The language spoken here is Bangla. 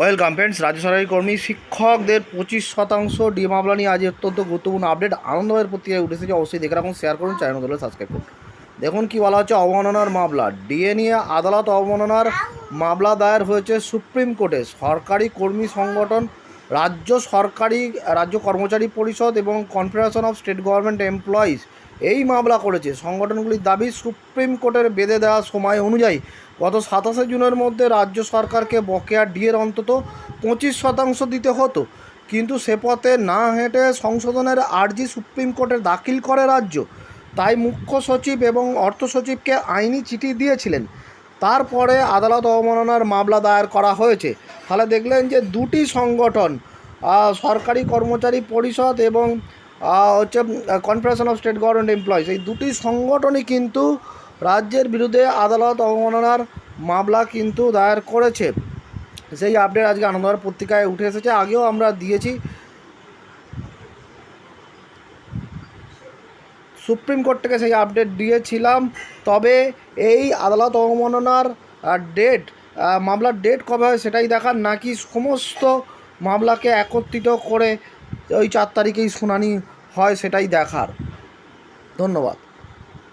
ওয়েলকাম ফ্রেন্ডস, রাজ্য সরকারি কর্মী, শিক্ষকদের পঁচিশ শতাংশ ডি মামলা নিয়ে আজ অত্যন্ত গুরুত্বপূর্ণ আপডেট। আনন্দভাইয়ের পত্রিকায় উঠেছে এসেছে, অবশ্যই দেখে রাখুন শেয়ার করুন চ্যানেল ধরে সাবস্ক্রাইব করুন। দেখুন কি বলা হচ্ছে, অবমাননার মামলা। ডিএ নিয়ে আদালত অবমাননার মামলা দায়ের হয়েছে সুপ্রিম কোর্টে। সরকারি কর্মী সংগঠন, রাজ্য সরকারি, রাজ্য কর্মচারী পরিষদ এবং confederation of state government employees এই মামলা করেছে। সংগঠনগুলির দাবি, সুপ্রিম কোর্টের বেঁধে দেওয়া সময় অনুযায়ী গত সাতাশে জুনের মধ্যে রাজ্য সরকারকে বকেয়া ডিএর অন্তত পঁচিশ শতাংশ দিতে হতো। কিন্তু সে পথে না হেঁটে সংশোধনের আর্জি সুপ্রিম কোর্টে দাখিল করে রাজ্য। তাই মুখ্য সচিব এবং অর্থ সচিবকে আইনি চিঠি দিয়েছিলেন। তারপরে আদালত অবমাননার মামলা দায়ের করা হয়েছে। তাহলে দেখলেন যে দুটি সংগঠন সরকারি কর্মচারী পরিষদ এবং হচ্ছে confederation of state government employees এই দুটি সংগঠনই কিন্তু রাজ্যের বিরুদ্ধে আদালত অবমাননার মামলা কিন্তু দায়ের করেছে। সেই আপডেট আজকে আনন্দবার পত্রিকায় উঠে এসেছে। আগেও আমরা দিয়েছি। সুপ্রিম কোর্ট থেকে সেই আপডেট দিয়েছিলাম। তবে এই আদালত অবমাননার ডেট মামলার ডেট কবে হয় সেটাই দেখার নাকি সমস্ত মামলাকে একত্রিত করে ওই চার তারিখেই শুনানি হয় সেটাই দেখার। ধন্যবাদ।